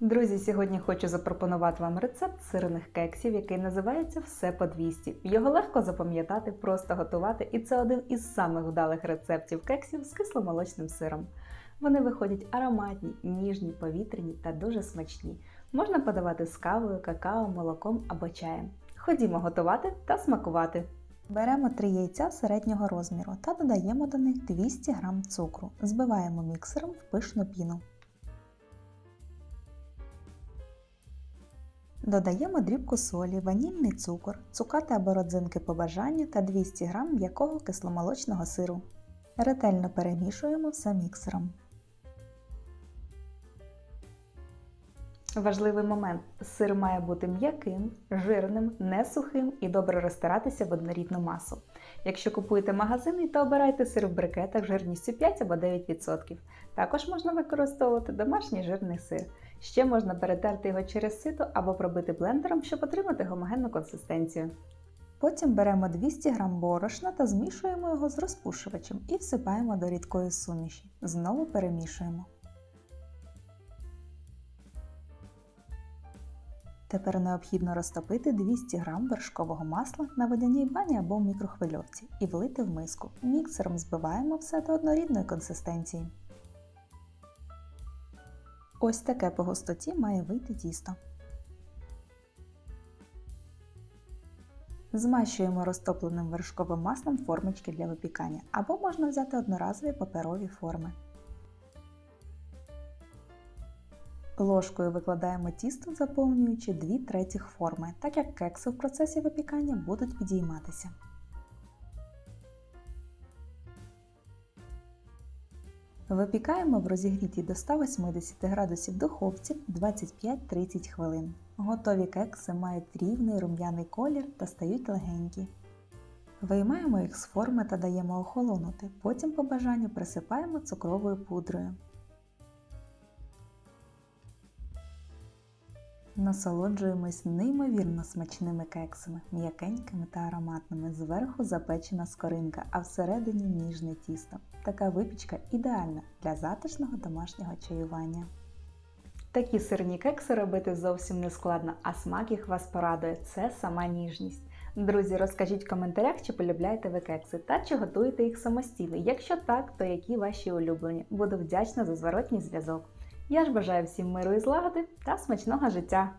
Друзі, сьогодні хочу запропонувати вам рецепт сирних кексів, який називається Все по 200. Його легко запам'ятати, просто готувати, і це один із самих вдалих рецептів кексів з кисломолочним сиром. Вони виходять ароматні, ніжні, повітряні та дуже смачні. Можна подавати з кавою, какао, молоком або чаєм. Ходімо готувати та смакувати. Беремо 3 яйця середнього розміру та додаємо до них 200 г цукру. Збиваємо міксером в пишну піну. Додаємо дрібку солі, ванільний цукор, цукати або родзинки по бажанню та 200 г м'якого кисломолочного сиру. Ретельно перемішуємо все міксером. Важливий момент: сир має бути м'яким, жирним, не сухим і добре розтиратися в однорідну масу. Якщо купуєте магазини, то обирайте сир в брикетах жирністю 5 або 9%. Також можна використовувати домашній жирний сир. Ще можна перетерти його через сито або пробити блендером, щоб отримати гомогенну консистенцію. Потім беремо 200 г борошна та змішуємо його з розпушувачем і всипаємо до рідкої суміші. Знову перемішуємо. Тепер необхідно розтопити 200 г вершкового масла на водяній бані або в мікрохвильовці і влити в миску. Міксером збиваємо все до однорідної консистенції. Ось таке по густоті має вийти тісто. Змащуємо розтопленим вершковим маслом формочки для випікання, або можна взяти одноразові паперові форми. Ложкою викладаємо тісто, заповнюючи 2 третіх форми, так як кекси в процесі випікання будуть підійматися. Випікаємо в розігрітій до 180 градусів духовці 25-30 хвилин. Готові кекси мають рівний рум'яний колір та стають легенькі. Виймаємо їх з форми та даємо охолонути, потім по бажанню присипаємо цукровою пудрою. Насолоджуємось неймовірно смачними кексами, м'якенькими та ароматними. Зверху запечена скоринка, а всередині ніжне тісто. Така випічка ідеальна для затишного домашнього чаювання. Такі сирні кекси робити зовсім не складно, а смак їх вас порадує це сама ніжність. Друзі, розкажіть в коментарях, чи полюбляєте ви кекси та чи готуєте їх самостійно. Якщо так, то які ваші улюблені. Буду вдячна за зворотній зв'язок. Я ж бажаю всім миру і злагоди та смачного життя!